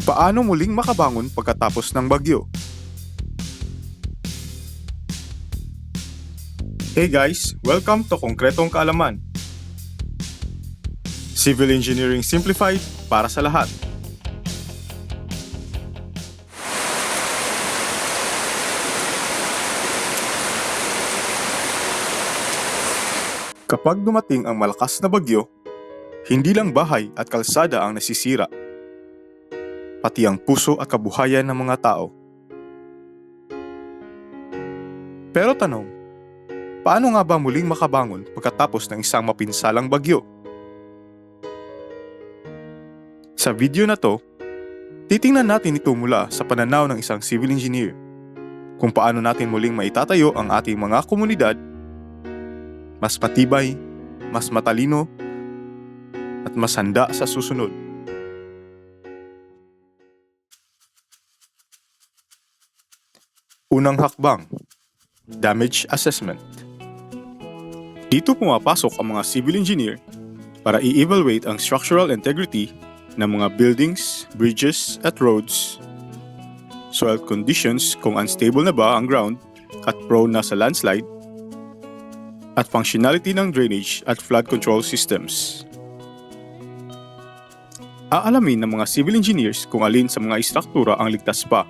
Paano muling makabangon pagkatapos ng bagyo? Hey guys, welcome to Konkretong Kaalaman. Civil Engineering Simplified para sa lahat. Kapag dumating ang malakas na bagyo, hindi lang bahay at kalsada ang nasisira, pati ang puso at kabuhayan ng mga tao. Pero tanong, paano nga ba muling makabangon pagkatapos ng isang mapinsalang bagyo? Sa video na to, titingnan natin ito mula sa pananaw ng isang civil engineer kung paano natin muling maitatayo ang ating mga komunidad mas matibay, mas matalino, at mas handa sa susunod. Unang hakbang, damage assessment. Dito pumapasok ang mga civil engineer para i-evaluate ang structural integrity ng mga buildings, bridges, at roads, soil conditions kung unstable na ba ang ground at prone na sa landslide, at functionality ng drainage at flood control systems. Aalamin ng mga civil engineers kung alin sa mga istruktura ang ligtas pa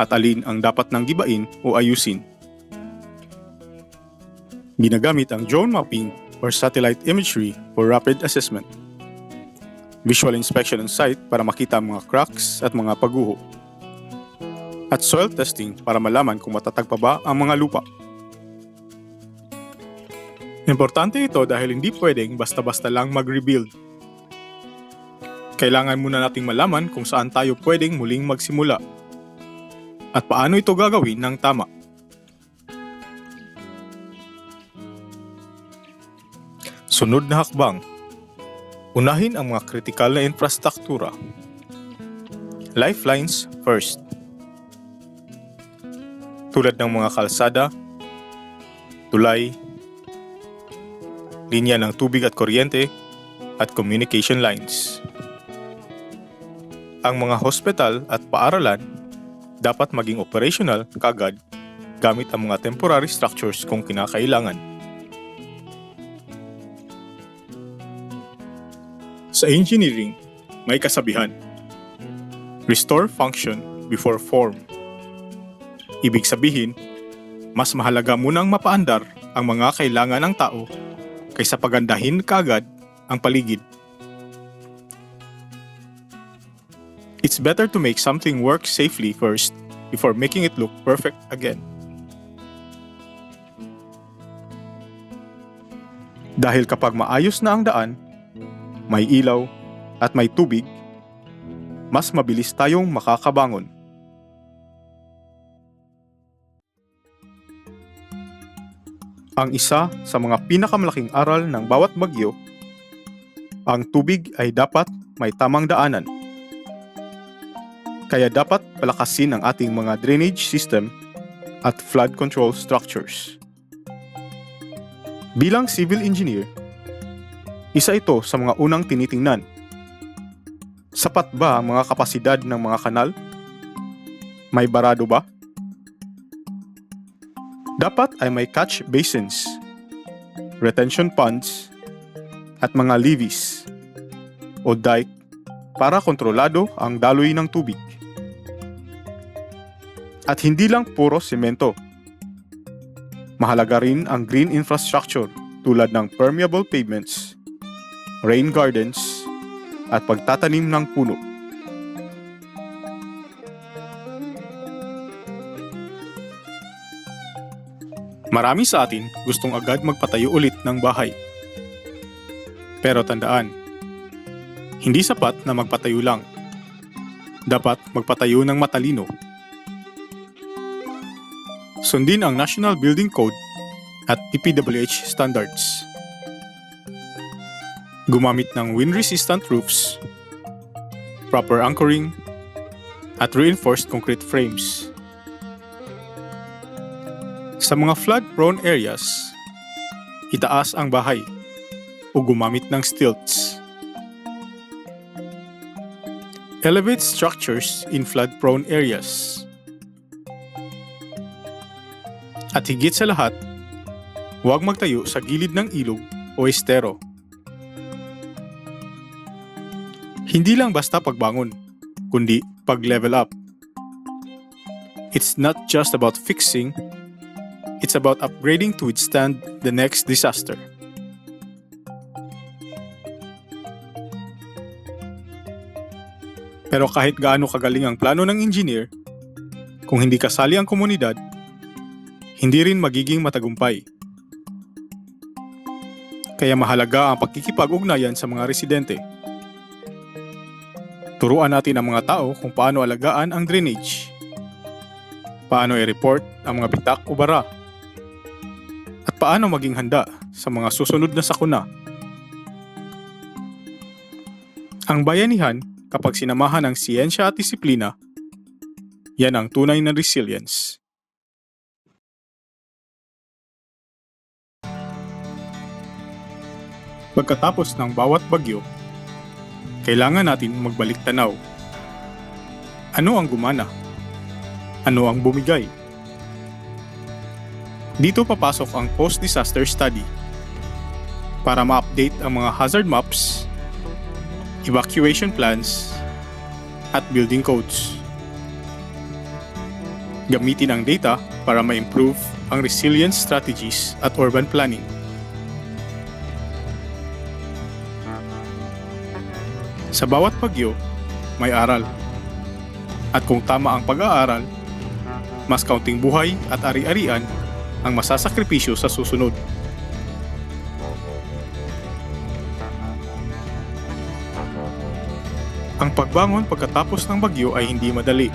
at alin ang dapat nang gibain o ayusin. Ginagamit ang drone mapping or satellite imagery for rapid assessment. Visual inspection on site para makita ang mga cracks at mga paguho. At soil testing para malaman kung matatag pa ba ang mga lupa. Importante ito dahil hindi pwedeng basta-basta lang mag-rebuild. Kailangan muna nating malaman kung saan tayo pwedeng muling magsimula at paano ito gagawin ng tama. Sunod na hakbang. Unahin ang mga kritikal na infrastruktura. Lifelines first. Tulad ng mga kalsada, tulay, linya ng tubig at kuryente, at communication lines. Ang mga hospital at paaralan dapat maging operational kagad gamit ang mga temporary structures kung kinakailangan. Sa engineering, may kasabihan. Restore function before form. Ibig sabihin, mas mahalaga munang mapaandar ang mga kailangan ng tao kaysa pagandahin kagad ang paligid. It's better to make something work safely first before making it look perfect again. Dahil kapag maayos na ang daan, may ilaw at may tubig, mas mabilis tayong makakabangon. Ang isa sa mga pinakamalaking aral ng bawat bagyo, ang tubig ay dapat may tamang daanan. Kaya dapat palakasin ang ating mga drainage system at flood control structures. Bilang civil engineer, isa ito sa mga unang tinitingnan. Sapat ba ang mga kapasidad ng mga kanal? May barado ba? Dapat ay may catch basins, retention ponds, at mga levees o dike para kontrolado ang daloy ng tubig. At hindi lang puro semento. Mahalaga rin ang green infrastructure tulad ng permeable pavements, rain gardens, at pagtatanim ng puno. Marami sa atin gustong agad magpatayo ulit ng bahay. Pero tandaan, hindi sapat na magpatayo lang. Dapat magpatayo ng matalino. Sundin ang National Building Code at DPWH standards. Gumamit ng wind-resistant roofs, proper anchoring, at reinforced concrete frames. Sa mga flood-prone areas, itaas ang bahay o gumamit ng stilts. Elevate structures in flood-prone areas. At higit sa lahat, huwag magtayo sa gilid ng ilog o estero. Hindi lang basta pagbangon, kundi pag-level up. It's not just about fixing, it's about upgrading to withstand the next disaster. Pero kahit gaano kagaling ang plano ng engineer, kung hindi kasali ang komunidad, hindi rin magiging matagumpay. Kaya mahalaga ang pagkikipag-ugnayan sa mga residente. Turuan natin ang mga tao kung paano alagaan ang drainage. Paano i-report ang mga bitak o bara. At paano maging handa sa mga susunod na sakuna. Ang bayanihan kapag sinamahan ng siyensya at disiplina, yan ang tunay na resilience. Pagkatapos ng bawat bagyo, kailangan natin magbalik tanaw. Ano ang gumana? Ano ang bumigay? Dito papasok ang post-disaster study para ma-update ang mga hazard maps, evacuation plans, at building codes. Gamitin ang data para ma-improve ang resilience strategies at urban planning. Sa bawat bagyo, may aral. At kung tama ang pag-aaral, mas kaunting buhay at ari-arian ang masasakripisyo sa susunod. Ang pagbangon pagkatapos ng bagyo ay hindi madali.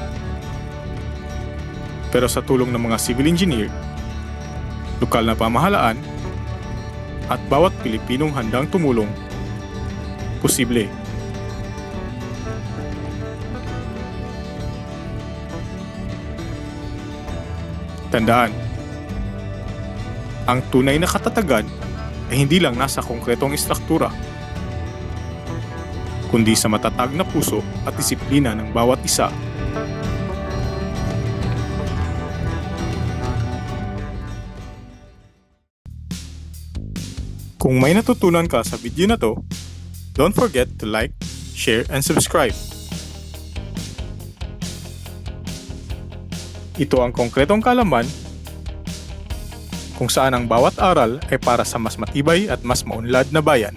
Pero sa tulong ng mga civil engineer, lokal na pamahalaan, at bawat Pilipinong handang tumulong, posible. Tandaan, ang tunay na katatagan ay hindi lang nasa konkretong istruktura, kundi sa matatag na puso at disiplina ng bawat isa. Kung may natutunan ka sa video na to, don't forget to like, share, and subscribe. Ito ang konkretong kalaman kung saan ang bawat aral ay para sa mas matibay at mas maunlad na bayan.